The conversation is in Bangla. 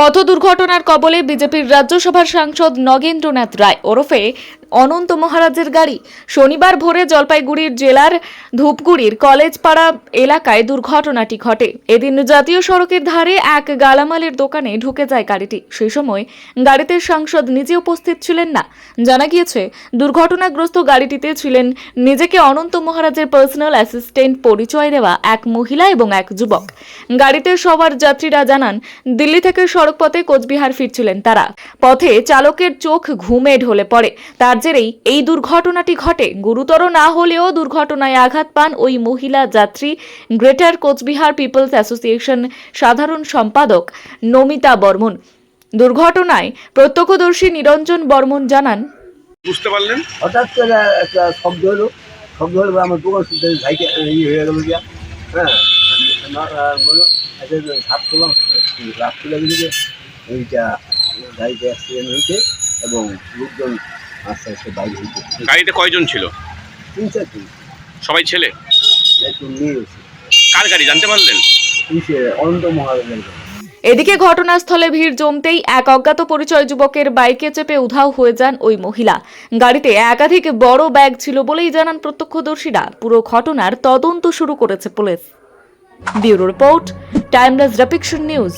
পথ দুর্ঘটনার কবলে বিজেপির রাজ্যসভার সাংসদ নগেন্দ্রনাথ রায় ওরফে অনন্ত মহারাজের গাড়ি। শনিবার ভোরে জলপাইগুড়ির জেলার ধূপগুড়ির কলেজপাড়া এলাকায় দুর্ঘটনাটি ঘটে। এদিন জাতীয় সড়কের ধারে এক গালামালের দোকানে ঢুকে যায় গাড়িটি। সেই সময় গাড়িতে সাংসদ নিজে উপস্থিত ছিলেন না। জানা গিয়েছে, দুর্ঘটনাগ্রস্ত গাড়িটিতে ছিলেন নিজেকে অনন্ত মহারাজের পার্সোনাল অ্যাসিস্ট্যান্ট পরিচয় দেওয়া এক মহিলা এবং এক যুবক। গাড়িতে সবার যাত্রীরা জানান, দিল্লি থেকে সড়কপথে কোচবিহার ফিরছিলেন তারা। পথে চালকের চোখ ঘুমে ঢলে পড়ে। তার জেরেই এই দুর্ঘটনাটি ঘটে। গুরুতর না হলেও দুর্ঘটনায় আঘাত পান ওই মহিলা যাত্রী গ্রেটার কোচবিহার পিপলস অ্যাসোসিয়েশন সাধারণ সম্পাদক নমিতা বর্মন। দুর্ঘটনায় প্রত্যক্ষদর্শী নিরঞ্জন বর্মন জানান বুঝতে পারলেন? হঠাৎ করে একটা শব্দ হলো। শব্দ হলো আমার দোকান শুনতে ভাইকে ইয়ে হয়ে গেল গিয়া হ্যাঁ আহ, আচ্ছা সাপ করলাম। রাত তুলে গেছে এইটা গাড়িতে অ্যাক্সিডেন্ট হয়েছে এবং লোকজন আস্তে আস্তে বাইরে গাড়িতে কয়জন ছিল? তিন সবাই ছেলে? কার গাড়ি জানতে পারলেন? অনন্ত মহারাজের গাড়ি। এদিকে ঘটনাস্থলে ভিড় জমতেই এক অজ্ঞাত পরিচয় যুবকের বাইকে চেপে উধাও হয়ে যান ওই মহিলা। গাড়িতে একাধিক বড় ব্যাগ ছিল বলেই জানান প্রত্যক্ষদর্শীরা। পুরো ঘটনার তদন্ত শুরু করেছে পুলিশ। ব্যুরো রিপোর্ট টাইমলেস রেপিকশন নিউজ।